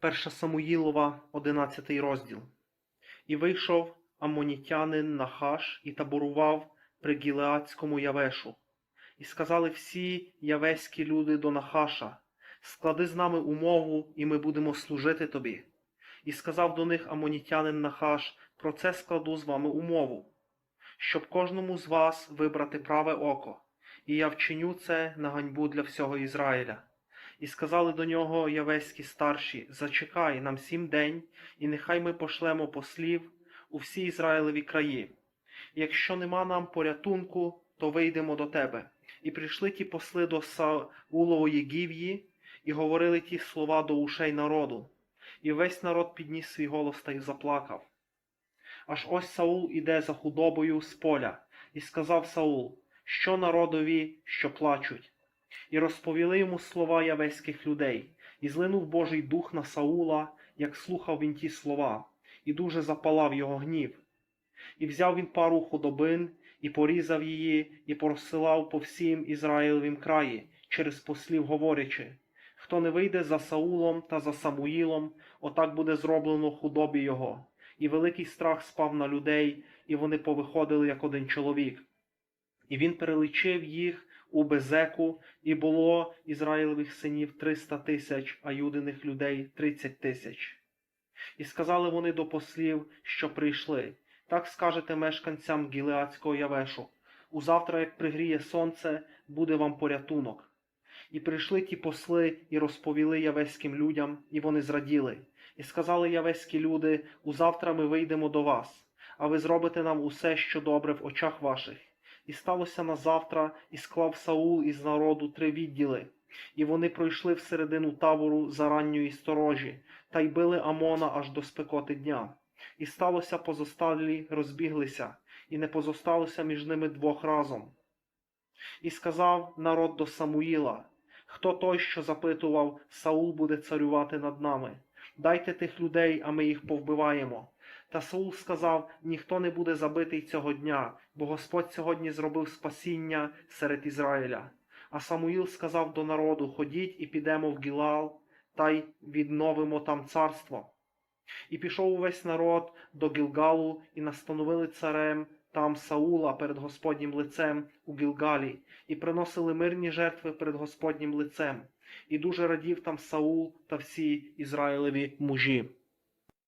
Перша Самуїлова, 11 розділ. І вийшов амонітянин Нахаш і таборував при Гілеадському Явешу. І сказали всі явеські люди до Нахаша: Склади з нами умову, і ми будемо служити тобі. І сказав до них амонітянин Нахаш: Про це складу з вами умову, щоб кожному з вас вибрати праве око, і я вчиню це на ганьбу для всього Ізраїля. І сказали до нього явеські старші: Зачекай нам сім день, і нехай ми пошлемо послів у всі Ізраїлеві краї. Якщо нема нам порятунку, то вийдемо до тебе. І прийшли ті посли до Саулової гів'ї, і говорили ті слова до ушей народу. І весь народ підніс свій голос та й заплакав. Аж ось Саул іде за худобою з поля, і сказав Саул, що народові, що плачуть. І розповіли йому слова явеських людей, і злинув Божий дух на Саула, як слухав він ті слова, і дуже запалав його гнів. І взяв він пару худобин, і порізав її, і порозсилав по всім Ізраїлевім краї, через послів говорячи, хто не вийде за Саулом та за Самуїлом, отак буде зроблено худобі його. І великий страх спав на людей, і вони повиходили як один чоловік. І він перелічив їх у Безеку, і було Ізраїлевих синів триста тисяч, а юдиних людей тридцять тисяч. І сказали вони до послів, що прийшли, так скажете мешканцям Гілеадського Явешу, узавтра, як пригріє сонце, буде вам порятунок. І прийшли ті посли і розповіли явеським людям, і вони зраділи. І сказали явеські люди, узавтра ми вийдемо до вас, а ви зробите нам усе, що добре в очах ваших. І сталося на завтра, і склав Саул із народу три відділи, і вони пройшли всередину табору за ранньої сторожі, та й били Амона аж до спекоти дня. І сталося позосталі розбіглися, і не позосталося між ними двох разом. І сказав народ до Самуїла, хто той, що запитував, Саул буде царювати над нами. Дайте тих людей, а ми їх повбиваємо. Та Саул сказав: ніхто не буде забитий цього дня, бо Господь сьогодні зробив спасіння серед Ізраїля. А Самуїл сказав до народу: Ходіть і підемо в Гілал, та й відновимо там царство. І пішов увесь народ до Гілгалу, і настановили царем там Саула перед Господнім лицем у Гілгалі, і приносили мирні жертви перед Господнім лицем. І дуже радів там Саул та всі Ізраїлеві мужі.